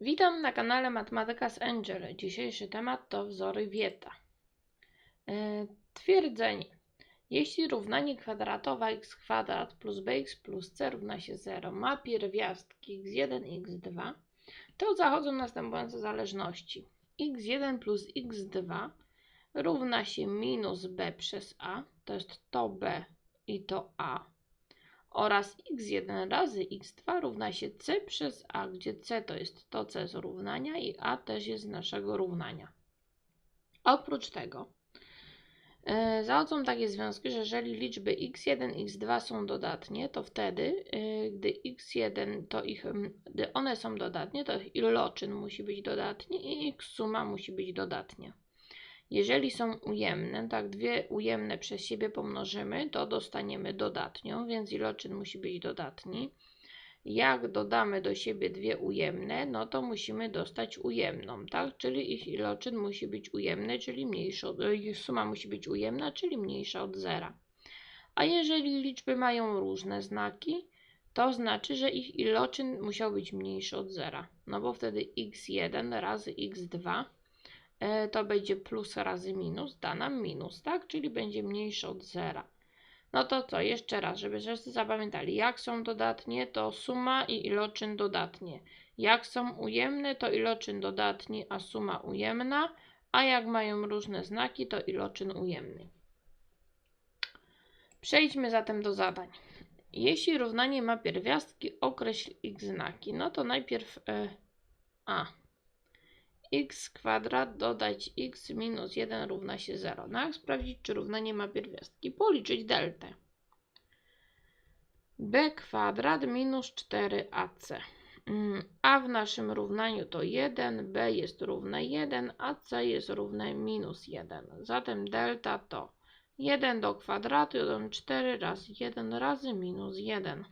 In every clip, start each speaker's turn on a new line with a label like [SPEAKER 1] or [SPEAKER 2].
[SPEAKER 1] Witam na kanale Matematyka z Angel. Dzisiejszy temat to wzory Wieta. E, Twierdzenie. Jeśli równanie kwadratowe x kwadrat plus bx plus c równa się 0 ma pierwiastki x1 x2, to zachodzą następujące zależności. x1 plus x2 równa się minus b przez a, to jest to b i to a, oraz x1 razy x2 równa się c przez a, gdzie c to jest to c z równania i a też jest z naszego równania. Oprócz tego yy, zachodzą takie związki, że jeżeli liczby x1, x2 są dodatnie, to wtedy, yy, gdy x1 to ich, gdy one są dodatnie, to ich iloczyn musi być dodatni i ich suma musi być dodatnia. Jeżeli są ujemne, tak dwie ujemne przez siebie pomnożymy, to dostaniemy dodatnią, więc iloczyn musi być dodatni. Jak dodamy do siebie dwie ujemne, no to musimy dostać ujemną, tak? Czyli ich iloczyn musi być ujemny, czyli mniejszy od, ich suma musi być ujemna, czyli mniejsza od zera. A jeżeli liczby mają różne znaki, to znaczy, że ich iloczyn musiał być mniejszy od zera. No bo wtedy x1 razy x2 e, to będzie plus razy minus, da nam minus, tak? Czyli będzie mniejsze od zera. No to co, jeszcze raz, żeby wszyscy zapamiętali, jak są dodatnie, to suma i iloczyn dodatnie. Jak są ujemne, to iloczyn dodatni, a suma ujemna, a jak mają różne znaki, to iloczyn ujemny. Przejdźmy zatem do zadań. Jeśli równanie ma pierwiastki, określ ich znaki. No to najpierw e, a x kwadrat dodać x minus 1 równa się 0. No jak sprawdzić, czy równanie ma pierwiastki? Policzyć deltę. b kwadrat minus 4ac. Mm, A w naszym równaniu to 1, b jest równe 1, a c jest równe minus 1. Zatem delta to 1 do kwadratu, 1 4 razy 1 razy minus 1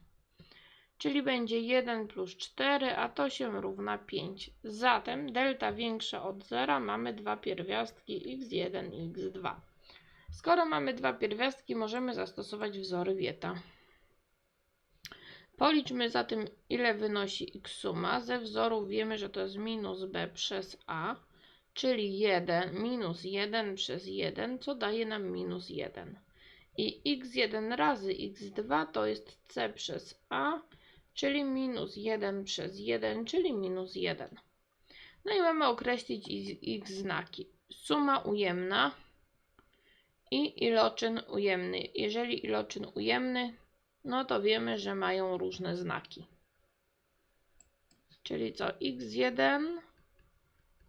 [SPEAKER 1] czyli będzie 1 plus 4, a to się równa 5. Zatem delta większa od 0 mamy dwa pierwiastki x1 i x2. Skoro mamy dwa pierwiastki, możemy zastosować wzory Wieta. Policzmy zatem, ile wynosi x suma. Ze wzorów wiemy, że to jest minus b przez a, czyli 1 minus 1 przez 1, co daje nam minus 1. I x1 razy x2 to jest c przez a, czyli minus 1 przez 1, czyli minus 1. No i mamy określić ich znaki. Suma ujemna i iloczyn ujemny. Jeżeli iloczyn ujemny, no to wiemy, że mają różne znaki. Czyli co? x1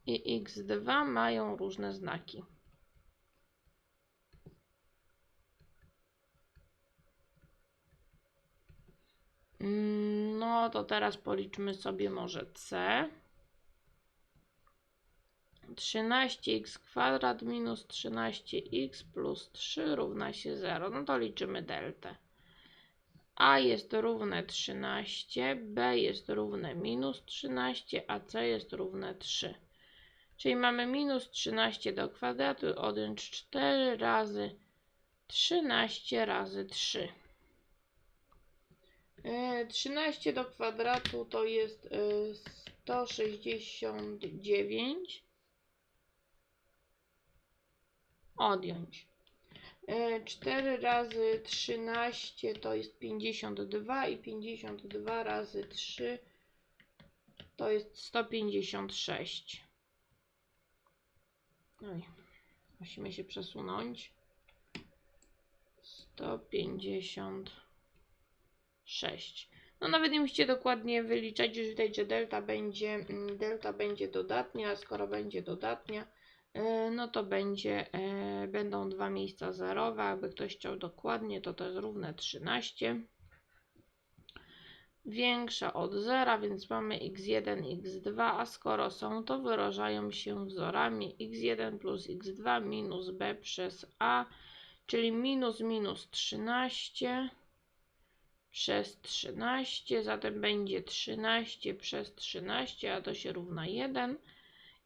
[SPEAKER 1] i x2 mają różne znaki. No to teraz policzmy sobie może c. 13x kwadrat minus 13x plus 3 równa się 0. No to liczymy deltę. A jest równe 13, B jest równe minus 13, a C jest równe 3. Czyli mamy minus 13 do kwadratu odjąć 4 razy 13 razy 3. 13 do kwadratu to jest 169. Odjąć. 4 razy 13 to jest 52 i 52 razy 3 to jest 156. No i musimy się przesunąć. 156. 6. No nawet nie musicie dokładnie wyliczać, już widać, że delta będzie, mm, delta będzie dodatnia, a skoro będzie dodatnia, e, no to będzie, e, będą dwa miejsca zerowe, jakby ktoś chciał dokładnie, to to jest równe 13. Większa od 0, więc mamy x1, x2, a skoro są, to wyrażają się wzorami x1 plus x2 minus b przez a, czyli minus minus 13 przez 13, zatem będzie 13 przez 13, a to się równa 1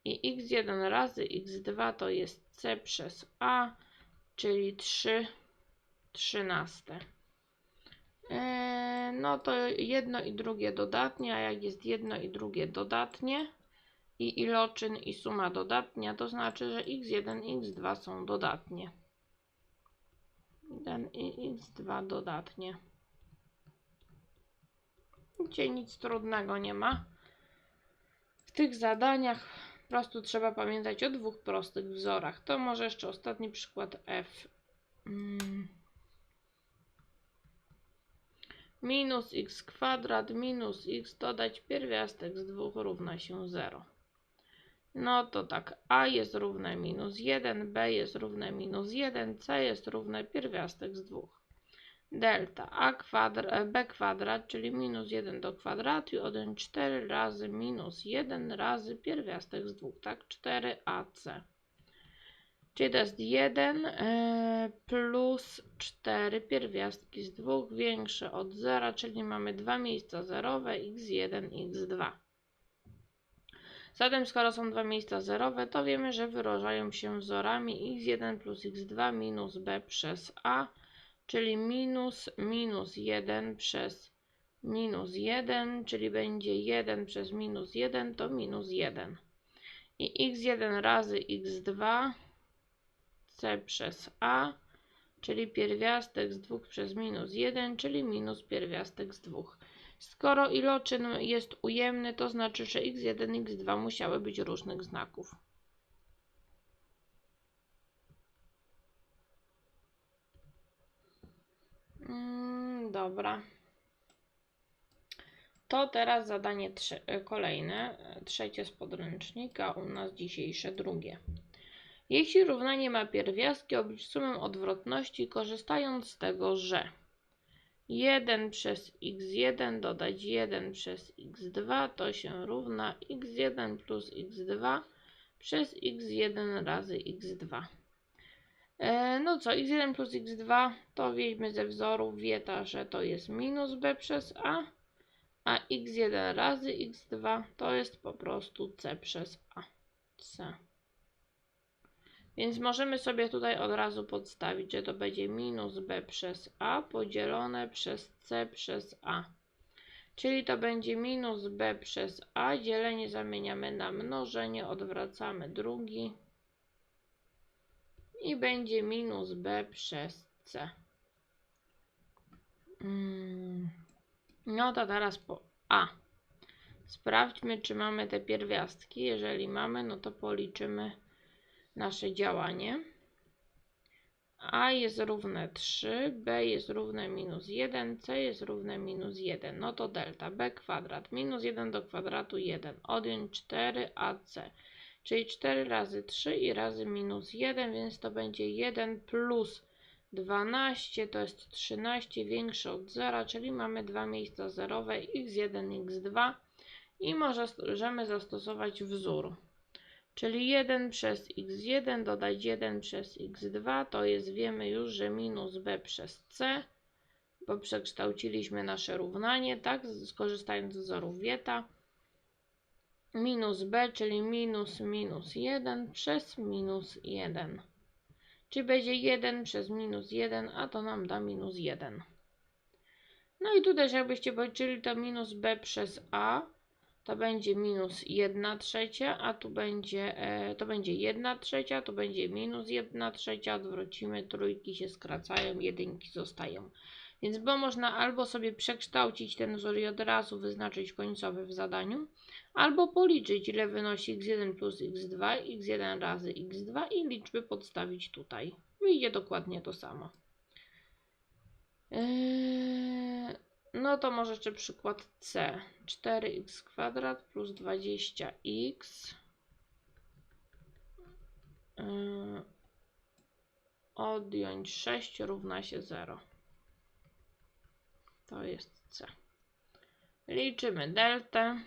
[SPEAKER 1] i x1 razy x2 to jest c przez a, czyli 3 13. E, no to jedno i drugie dodatnie, a jak jest jedno i drugie dodatnie, i iloczyn i suma dodatnia, to znaczy, że x1 i x2 są dodatnie. 1 i x2 dodatnie. Gdzie nic trudnego nie ma. W tych zadaniach po prostu trzeba pamiętać o dwóch prostych wzorach. To może jeszcze ostatni przykład f. Mm. Minus x kwadrat minus x dodać pierwiastek z dwóch równa się 0. No to tak, a jest równe minus 1, b jest równe minus 1, c jest równe pierwiastek z 2. Delta a kwadrat, b kwadrat, czyli minus 1 do kwadratu, odjąć 4 razy minus 1 razy pierwiastek z 2, tak? 4ac. Czyli to jest 1 e, plus 4 pierwiastki z 2 większe od 0, czyli mamy dwa miejsca zerowe x1 i x2. Zatem skoro są dwa miejsca zerowe, to wiemy, że wyrażają się wzorami x1 plus x2 minus b przez a, czyli minus minus 1 przez minus 1, czyli będzie 1 przez minus 1 to minus 1. I x1 razy x2 c przez a, czyli pierwiastek z 2 przez minus 1, czyli minus pierwiastek z 2. Skoro iloczyn jest ujemny, to znaczy, że x1 i x2 musiały być różnych znaków. Mm, dobra. To teraz zadanie trze- kolejne, trzecie z podręcznika, u nas dzisiejsze drugie. Jeśli równanie ma pierwiastki, oblicz sumę odwrotności, korzystając z tego, że 1 przez x1 dodać 1 przez x2 to się równa x1 plus x2 przez x1 razy x2. E, no co, x1 plus x2 to wiemy ze wzoru wieta, że to jest minus b przez a, a x1 razy x2 to jest po prostu c przez a. c. Więc możemy sobie tutaj od razu podstawić, że to będzie minus b przez a podzielone przez c przez a. Czyli to będzie minus b przez a, dzielenie zamieniamy na mnożenie, odwracamy drugi i będzie minus b przez c. Mm. No to teraz po a. Sprawdźmy, czy mamy te pierwiastki. Jeżeli mamy, no to policzymy nasze działanie. A jest równe 3, B jest równe minus 1, C jest równe minus 1. No to delta B kwadrat minus 1 do kwadratu 1. Odjąć 4 AC. Czyli 4 razy 3 i razy minus 1, więc to będzie 1 plus 12 to jest 13 większe od 0, czyli mamy dwa miejsca zerowe x1, x2 i możemy zastosować wzór. Czyli 1 przez x1 dodać 1 przez x2 to jest, wiemy już, że minus b przez c, bo przekształciliśmy nasze równanie, tak, skorzystając z wzoru Wieta. Minus b, czyli minus minus 1 przez minus 1. Czyli będzie 1 przez minus 1, a to nam da minus 1. No i tutaj, jakbyście policzyli, to minus b przez a to będzie minus 1 trzecia, a tu będzie, e, to będzie 1 trzecia, to będzie minus 1 trzecia, odwrócimy, trójki się skracają, jedynki zostają. Więc bo można albo sobie przekształcić ten wzór i od razu wyznaczyć końcowy w zadaniu, albo policzyć ile wynosi x1 plus x2, x1 razy x2 i liczby podstawić tutaj. Wyjdzie dokładnie to samo. Yy... No to może jeszcze przykład C. 4x kwadrat plus 20x yy, odjąć 6 równa się 0. To jest C. Liczymy deltę.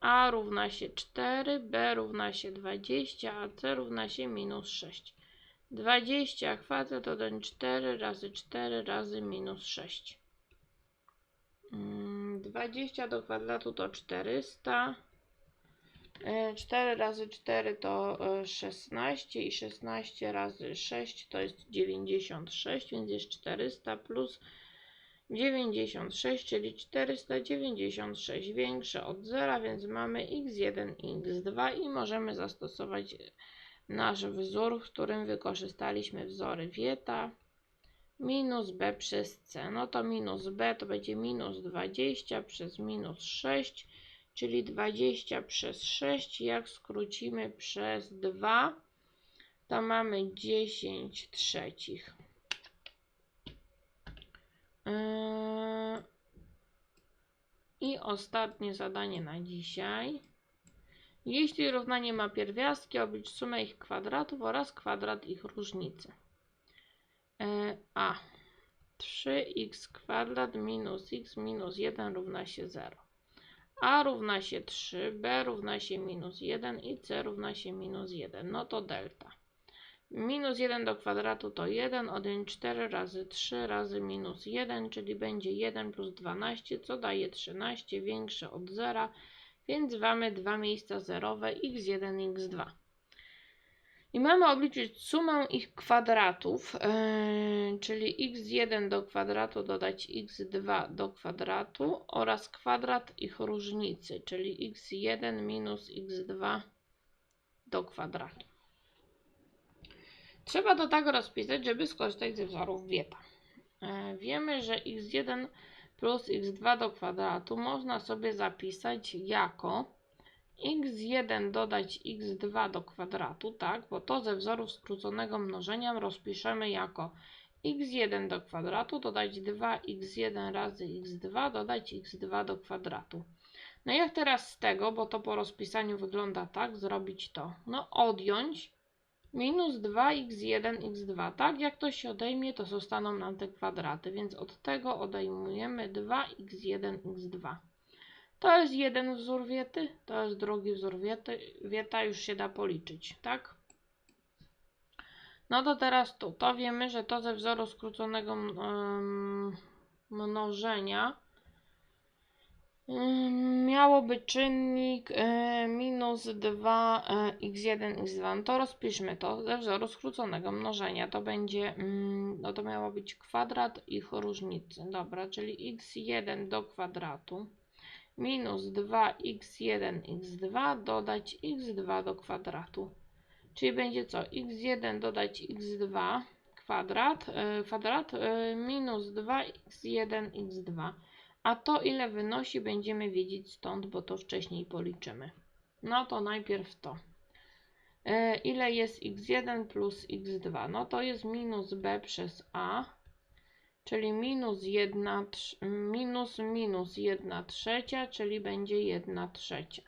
[SPEAKER 1] A równa się 4, B równa się 20, a C równa się minus 6. 20 kwadrat odjąć 4 razy 4 razy minus 6. 20 mm, do kwadratu to 400. 4 e, razy 4 to 16 e, i 16 razy 6 to jest 96, więc jest 400 plus 96, czyli 496 większe od 0, więc mamy x1 i x2 i możemy zastosować nasz wzór, w którym wykorzystaliśmy wzory Wieta minus b przez c. No to minus b to będzie minus 20 przez minus 6, czyli 20 przez 6. Jak skrócimy przez 2, to mamy 10 trzecich. Yy, I ostatnie zadanie na dzisiaj. Jeśli równanie ma pierwiastki, oblicz sumę ich kwadratów oraz kwadrat ich różnicy. E, A 3x kwadrat minus x minus 1 równa się 0. A równa się 3, b równa się minus 1 i c równa się minus 1. No to delta. Minus 1 do kwadratu to 1, odjąć 4 razy 3 razy minus 1, czyli będzie 1 plus 12, co daje 13, większe od 0, więc mamy dwa miejsca zerowe x1 i x2. I mamy obliczyć sumę ich kwadratów, yy, czyli x1 do kwadratu dodać x2 do kwadratu oraz kwadrat ich różnicy, czyli x1 minus x2 do kwadratu. Trzeba to tak rozpisać, żeby skorzystać ze wzorów Wieta. E, Wiemy, że x1 plus x2 do kwadratu można sobie zapisać jako x1 dodać x2 do kwadratu, tak, bo to ze wzorów skróconego mnożenia rozpiszemy jako x1 do kwadratu dodać 2x1 razy x2 dodać x2 do kwadratu. No jak teraz z tego, bo to po rozpisaniu wygląda tak, zrobić to? No odjąć minus 2x1, x2. Tak jak to się odejmie, to zostaną nam te kwadraty, więc od tego odejmujemy 2x1, x2. To jest jeden wzór wiety, to jest drugi wzór wiety. Wieta już się da policzyć, tak? No to teraz tu, to wiemy, że to ze wzoru skróconego mnożenia Ym, miałoby czynnik y, minus 2 y, x1 x2. No to rozpiszmy to ze wzoru skróconego mnożenia. To będzie, mm, no to miało być kwadrat ich różnicy. Dobra, czyli x1 do kwadratu minus 2x1 x2 dodać x2 do kwadratu. Czyli będzie co? x1 dodać x2 kwadrat, y, kwadrat minus 2x1 x2. A to ile wynosi będziemy wiedzieć stąd, bo to wcześniej policzymy. No to najpierw to. E, ile jest x1 plus x2? No to jest minus b przez a, czyli minus 1, minus minus 1 trzecia, czyli będzie 1 trzecia.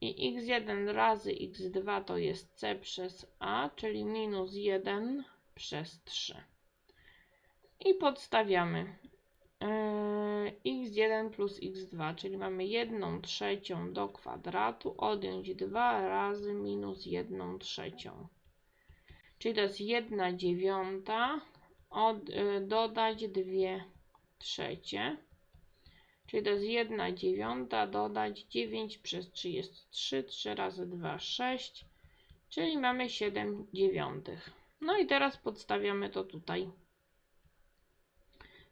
[SPEAKER 1] I x1 razy x2 to jest c przez a, czyli minus 1 przez 3. I podstawiamy x1 plus x2, czyli mamy 1 trzecią do kwadratu, odjąć 2 razy minus 1 trzecią. Czyli to jest 1 dziewiąta, od, y, dodać 2 trzecie. Czyli to jest 1 dziewiąta, dodać 9 przez 3 jest 3, 3 razy 2, 6, czyli mamy 7 dziewiątych. No i teraz podstawiamy to tutaj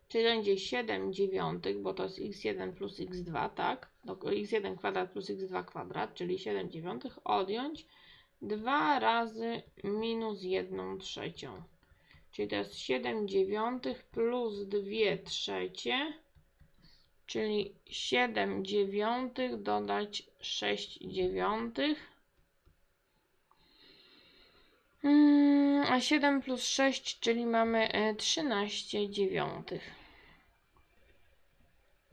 [SPEAKER 1] czyli będzie 7 dziewiątych, bo to jest x1 plus x2, tak? x1 kwadrat plus x2 kwadrat, czyli 7 dziewiątych, odjąć 2 razy minus 1 trzecią. Czyli to jest 7 dziewiątych plus 2 trzecie, czyli 7 dziewiątych dodać 6 dziewiątych. Mm, a 7 plus 6, czyli mamy 13 e, dziewiątych.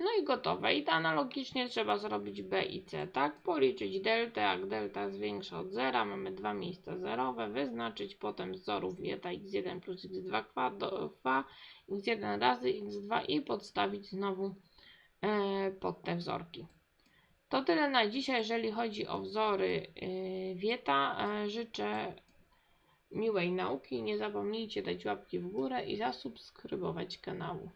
[SPEAKER 1] No i gotowe. I to analogicznie trzeba zrobić B i C, tak? Policzyć delta, jak delta jest większa od zera, mamy dwa miejsca zerowe, wyznaczyć potem wzorów wieta x1 plus x2 kwadrat, x1 razy x2 i podstawić znowu e, pod te wzorki. To tyle na dzisiaj, jeżeli chodzi o wzory e, wieta. E, życzę miłej nauki. Nie zapomnijcie dać łapki w górę i zasubskrybować kanału.